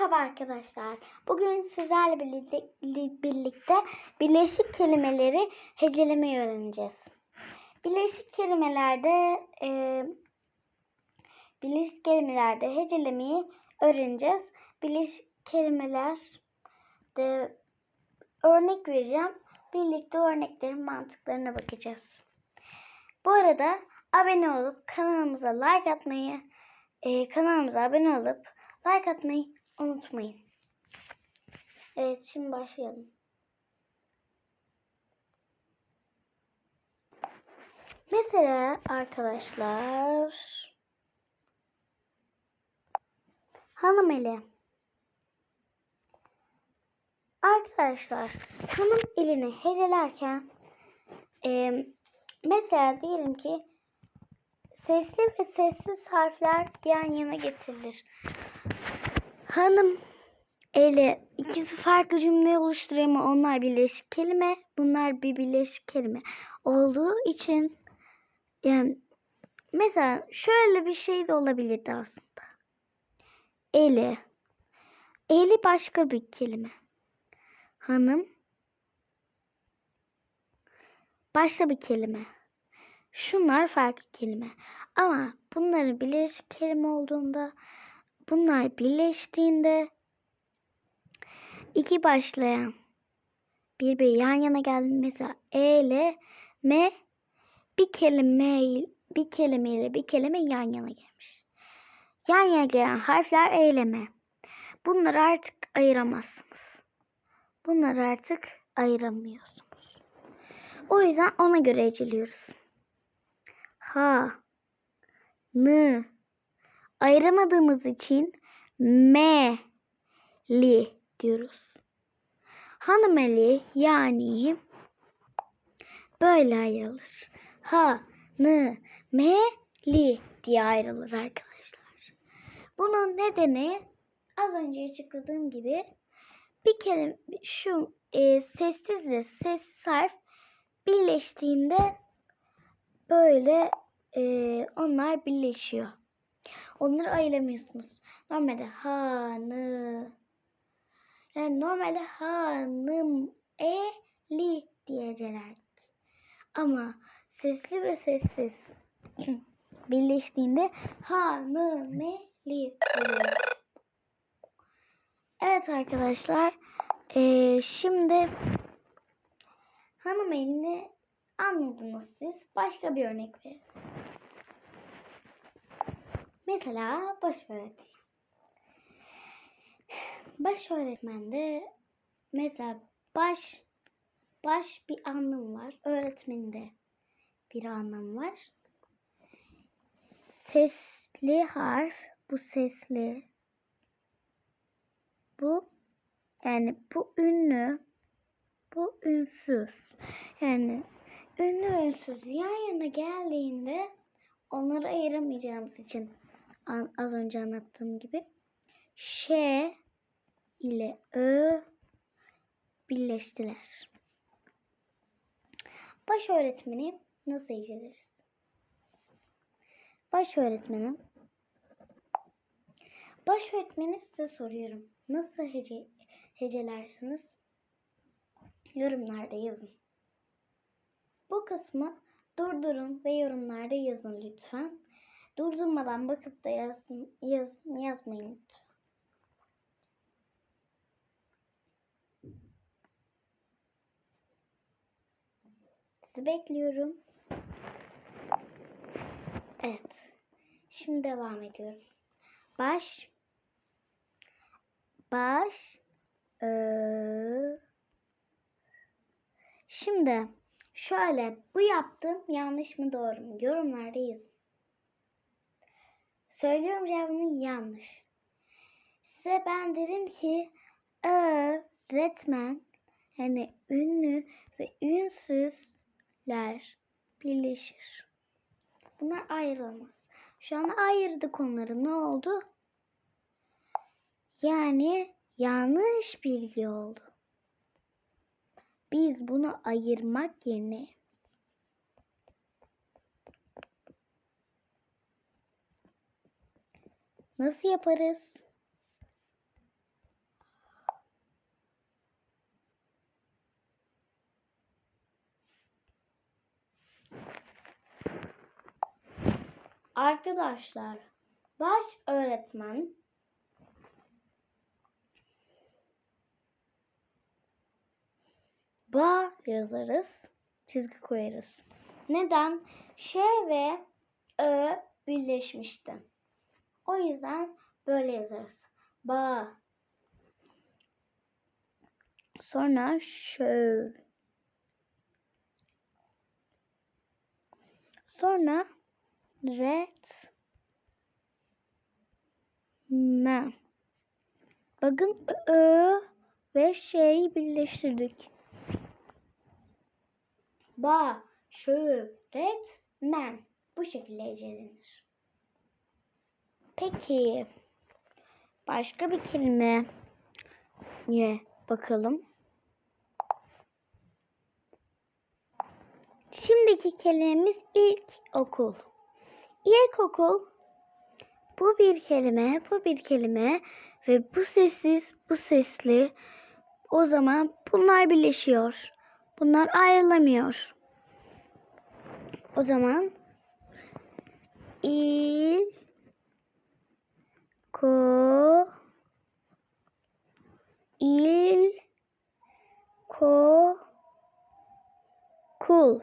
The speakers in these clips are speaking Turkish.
Merhaba arkadaşlar. Bugün sizlerle birlikte, birlikte birleşik kelimeleri hecelemeyi öğreneceğiz. Birleşik kelimelerde e, birleşik kelimelerde hecelemeyi öğreneceğiz. Birleşik kelimeler de örnek vereceğim. Birlikte örneklerin mantıklarına bakacağız. Bu arada abone olup kanalımıza like atmayı, e, kanalımıza abone olup like atmayı unutmayın. Evet şimdi başlayalım. Mesela arkadaşlar hanım eli. Arkadaşlar hanım elini hecelerken e, mesela diyelim ki sesli ve sessiz harfler yan yana getirilir. Hanım ele ikisi farklı cümle oluşturuyor ama onlar birleşik kelime. Bunlar bir birleşik kelime olduğu için yani mesela şöyle bir şey de olabilirdi aslında. Eli. Eli başka bir kelime. Hanım başka bir kelime. Şunlar farklı kelime. Ama bunların birleşik kelime olduğunda bunlar birleştiğinde iki başlayan birbiri yan yana geldi. Mesela E ile M bir kelime bir kelimeyle bir kelime yan yana gelmiş. Yan yana gelen harfler E ile M. Bunları artık ayıramazsınız. Bunları artık ayıramıyorsunuz. O yüzden ona göre eceliyoruz. Ha, n, ayıramadığımız için me, li diyoruz. Hanımeli yani böyle ayrılır. Ha, n, me, li diye ayrılır arkadaşlar. Bunun nedeni az önce açıkladığım gibi bir kelime şu e, sessizle sessiz harf birleştiğinde böyle e, onlar birleşiyor. Onları ayıramıyorsunuz. Normalde hanı yani normalde hanım e li diyecelerdik. Ama sesli ve sessiz birleştiğinde hanım e li oluyor. Evet arkadaşlar. E, şimdi hanım elini anladınız siz. Başka bir örnek verin. Mesela baş öğretmen. Baş öğretmende mesela baş baş bir anlam var. Öğretmende bir anlam var. Sesli harf bu sesli. Bu yani bu ünlü bu ünsüz. Yani ünlü ünsüz yan yana geldiğinde onları ayıramayacağımız için az önce anlattığım gibi ş ile ö birleştiler. Baş öğretmeni nasıl heceleriz? Baş öğretmenim Baş öğretmeni size soruyorum. Nasıl hece, hecelersiniz? Yorumlarda yazın. Bu kısmı durdurun ve yorumlarda yazın lütfen. Durdurmadan bakıp da yaz, yaz, yazmayın. Sizi bekliyorum. Evet. Şimdi devam ediyorum. Baş baş ö Şimdi şöyle bu yaptığım yanlış mı doğru mu? Yorumlarda yazın. Söylüyorum cevabını yanlış. Size ben dedim ki öğretmen yani ünlü ve ünsüzler birleşir. Bunlar ayrılamaz. Şu an ayırdık onları. Ne oldu? Yani yanlış bilgi oldu. Biz bunu ayırmak yerine Nasıl yaparız? Arkadaşlar, baş öğretmen ba yazarız, çizgi koyarız. Neden? Ş ve ö birleşmişti. O yüzden böyle yazarız. Ba. Sonra şöv. Sonra ret me. Bakın ö ve şeyi birleştirdik. Ba, şöhret, men. Bu şekilde hecelenir. Peki. Başka bir kelime ye bakalım. Şimdiki kelimemiz ilk okul. İlkokul bu bir kelime, bu bir kelime ve bu sessiz, bu sesli. O zaman bunlar birleşiyor. Bunlar ayrılamıyor. O zaman il ko il ko kul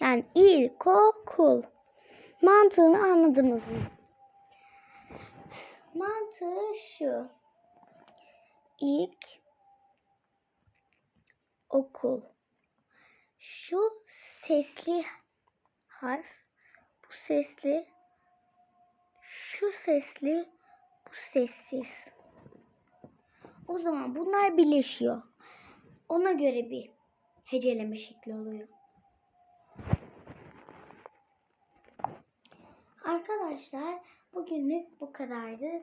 yani il ko kul mantığını anladınız mı? Mantığı şu. İlk okul. Şu sesli harf, sesli, şu sesli, bu sessiz. O zaman bunlar birleşiyor. Ona göre bir heceleme şekli oluyor. Arkadaşlar bugünlük bu kadardı.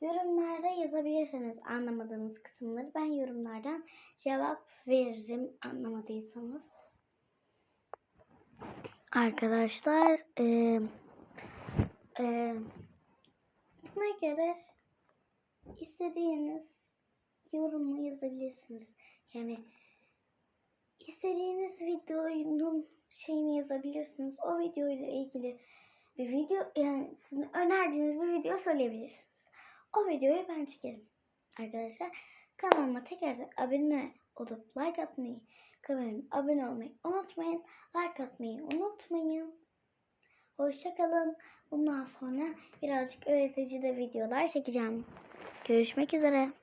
Yorumlarda yazabilirseniz anlamadığınız kısımları ben yorumlardan cevap veririm anlamadıysanız. Arkadaşlar e, e, buna göre istediğiniz yorumu yazabilirsiniz. Yani istediğiniz videonun şeyini yazabilirsiniz. O video ile ilgili bir video yani sizin önerdiğiniz bir video söyleyebilirsiniz. O videoyu ben çekerim. Arkadaşlar kanalıma tekrardan abone olup like atmayı, kanalıma abone olmayı unutmayın. Like atmayı unutmayın. Hoşçakalın. Bundan sonra birazcık öğretici de videolar çekeceğim. Görüşmek üzere.